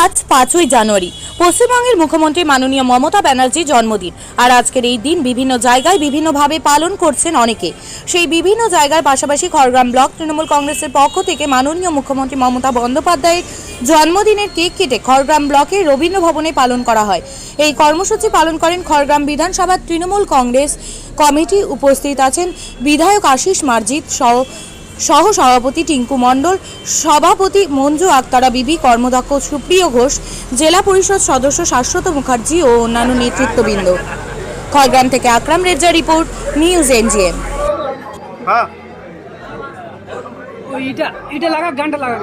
আজ পাঁচই জানুয়ারি। পশ্চিমবঙ্গের মুখ্যমন্ত্রী মাননীয় মমতা ব্যানার্জির জন্মদিন। আর আজকের এই দিন বিভিন্ন জায়গায় বিভিন্নভাবে পালন করছেন অনেকে। সেই বিভিন্ন জায়গার পাশাপাশি খড়গ্রাম ব্লক তৃণমূল কংগ্রেসের পক্ষ থেকে মাননীয় মুখ্যমন্ত্রী মমতা বন্দ্যোপাধ্যায়ের জন্মদিনের কেক কেটে খড়গ্রাম ব্লকের রবীন্দ্র ভবনে পালন করা হয়। এই কর্মসূচি পালন করেন খড়গ্রাম বিধানসভার তৃণমূল কংগ্রেস কমিটি। উপস্থিত আছেন বিধায়ক আশিস মার্জিত সহ সহ সভাপতি টিঙ্কু মণ্ডল, সভাপতি মঞ্জু আক্তারা বিবি, কর্মদক্ষ সুপ্রিয় ঘোষ, জেলা পরিষদ সদস্য শাশ্বত মুখার্জি ও অন্যান্য নেতৃত্ববৃন্দ। খয়গ্রাম থেকে Akram Reza report, news NGM. হ্যাঁ। এটা এটা লাগা, গানটা লাগা।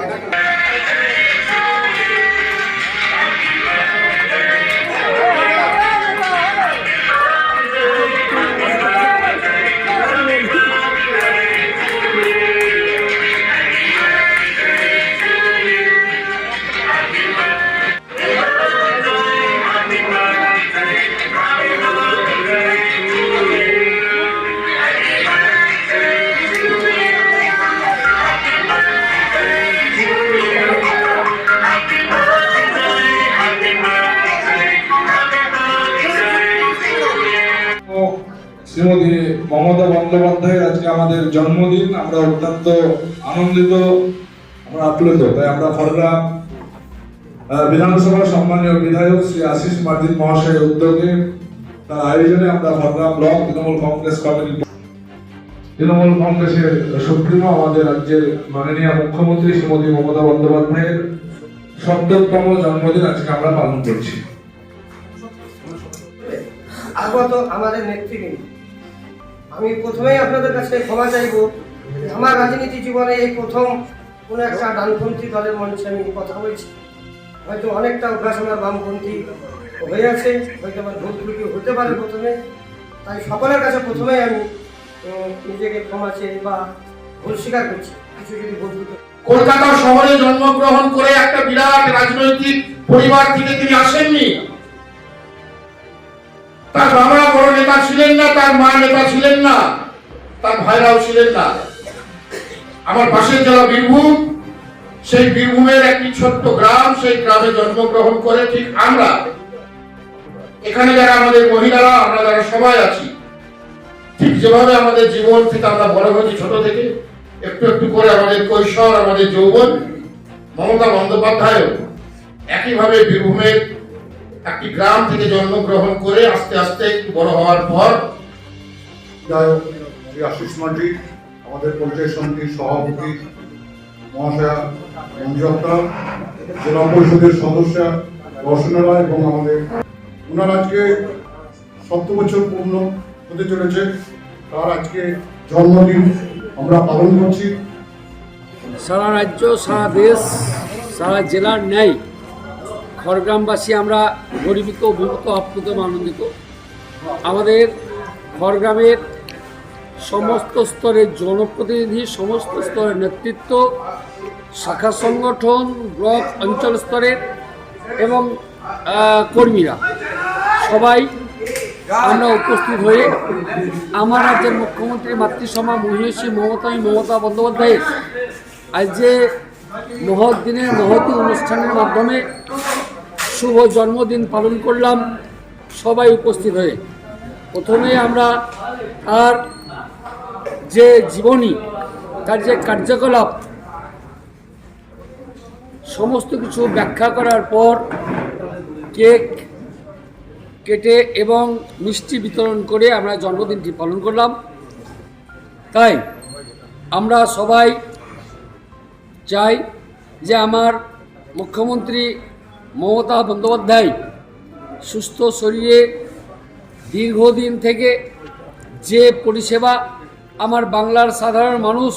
শ্রীমতী মমতা বন্দ্যোপাধ্যায়ের আজকে আমাদের জন্মদিন। আমরা অত্যন্ত আনন্দিত, আমরা আপ্লুত। তাই আমরা ফররা বিধানসভার সম্মানীয় বিধায়ক শ্রী আশিস মার্জিন মহাশয়ের উদ্যোগে তার আয়োজনে আমরা ফররা ব্লক তৃণমূল কংগ্রেস কমিটি তৃণমূল কংগ্রেসের সুপ্রিমো, আমাদের রাজ্যের মাননীয় মুখ্যমন্ত্রী শ্রীমতী মমতা বন্দ্যোপাধ্যায়ের সপ্তমতম জন্মদিন আজকে আমরা পালন করছি। আগত আমাদের নেতৃবৃন্দ আমি প্রথমেই আপনাদের কাছে ক্ষমা চাইব আমার রাজনীতি জীবনে এই প্রথম কোনো একটা ডানপন্থী দলের মঞ্চে আমি কথা বলছি। হয়তো অনেকটা অভ্যাস বামপন্থী হয়ে আছে, হয়তো আমার ভুল হতে পারে প্রথমে। তাই সকলের কাছে প্রথমেই আমি নিজেকে ক্ষমা চেয়ে বা ভুল স্বীকার করছি। কিছু যদি ভুল কলকাতা শহরে জন্মগ্রহণ করে একটা বিরাট রাজনৈতিক পরিবার থেকে তিনি আসেননি। তার বাবা ছিলেন না, তার মা নেতা ছিলেন না, তার ভাইরাও ছিলেন না। আমার পাশের জেলা বীরভূম, সেই বীরভূমের একটি ছোট্ট গ্রাম, সেই গ্রামে জন্মগ্রহণ করে ঠিক আমরা। এখানে যারা আমাদের মহিলারা, আমরা যারা সবাই আছি, ঠিক যেভাবে আমাদের জীবন থেকে আমরা বড় হয়েছি ছোট থেকে, একটু একটু করে আমাদের কৈশোর, আমাদের যৌবন, মমতা বন্দ্যোপাধ্যায় একইভাবে বীরভূমের একটি গ্রাম থেকে জন্মগ্রহণ করে আস্তে আস্তে একটু বড় হওয়ার পর শ্রী আশিস মান্ডি আমাদের পঞ্চায়েত সমিতির সভাপতি মহাশয়া মঞ্জুয়াত্তা জেলা পরিষদের সদস্য রসনারা এবং আমাদের ওনার আজকে সপ্ত বছর পূর্ণ হতে চলেছে। তার আজকে জন্মদিন আমরা পালন করছি। সারা রাজ্য সারা দেশ সারা জেলার ন্যায় খড়গ্রামবাসী আমরা গরিবিত অভিভূত আপ্লুত আনন্দিত। আমাদের খড়গ্রামের সমস্ত স্তরের জনপ্রতিনিধি, সমস্ত স্তরের নেতৃত্ব, শাখা সংগঠন, ব্লক, অঞ্চল স্তরের এবং কর্মীরা। সবাই আমরা উপস্থিত হয়ে আমার রাজ্যের মুখ্যমন্ত্রী মাতৃসভা মহিষী মমতাই মমতা বন্দ্যোপাধ্যায়ের আজ যে মহৎ দিনের মহতী অনুষ্ঠানের মাধ্যমে শুভ জন্মদিন পালন করলাম সবাই উপস্থিত হয়ে। প্রথমে আমরা তার যে জীবনী, তার যে কার্যকলাপ, সমস্ত কিছু ব্যাখ্যা করার পর কেক কেটে এবং মিষ্টি বিতরণ করে আমরা জন্মদিনটি পালন করলাম। তাই আমরা সবাই চাই যে আমার মুখ্যমন্ত্রী মমতা বন্দ্যোপাধ্যায় সুস্থ শরীরে দীর্ঘদিন থেকে যে পরিষেবা আমার বাংলার সাধারণ মানুষ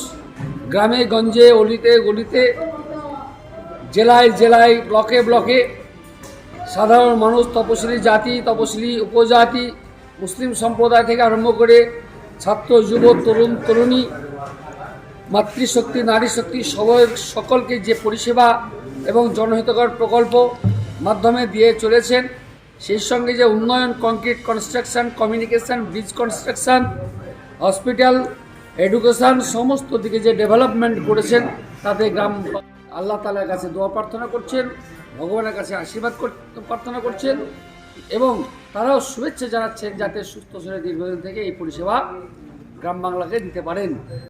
গ্রামে, গঞ্জে, অলিতে, গলিতে, জেলায় জেলায়, ব্লকে ব্লকে সাধারণ মানুষ, তপশিলি জাতি, তপশিলি উপজাতি, মুসলিম সম্প্রদায় থেকে আরম্ভ করে ছাত্র যুব তরুণ, তরুণী, মাতৃশক্তি নারী শক্তি সবাই, সকলকে যে পরিষেবা এবং জনহিতকর প্রকল্প মাধ্যমে দিয়ে চলেছেন। সেই সঙ্গে যে উন্নয়ন concrete construction communication bridge construction hospital education সমস্ত দিকে যে ডেভেলপমেন্ট করেছেন, তাতে গ্রাম আল্লাহ তালার কাছে দোয়া প্রার্থনা করছেন, ভগবানের কাছে আশীর্বাদ প্রার্থনা করছেন এবং তারাও শুভেচ্ছা জানাচ্ছেন যাতে সুস্থ শরীরে দীর্ঘদিন থেকে এই পরিষেবা গ্রাম বাংলাকে দিতে পারেন।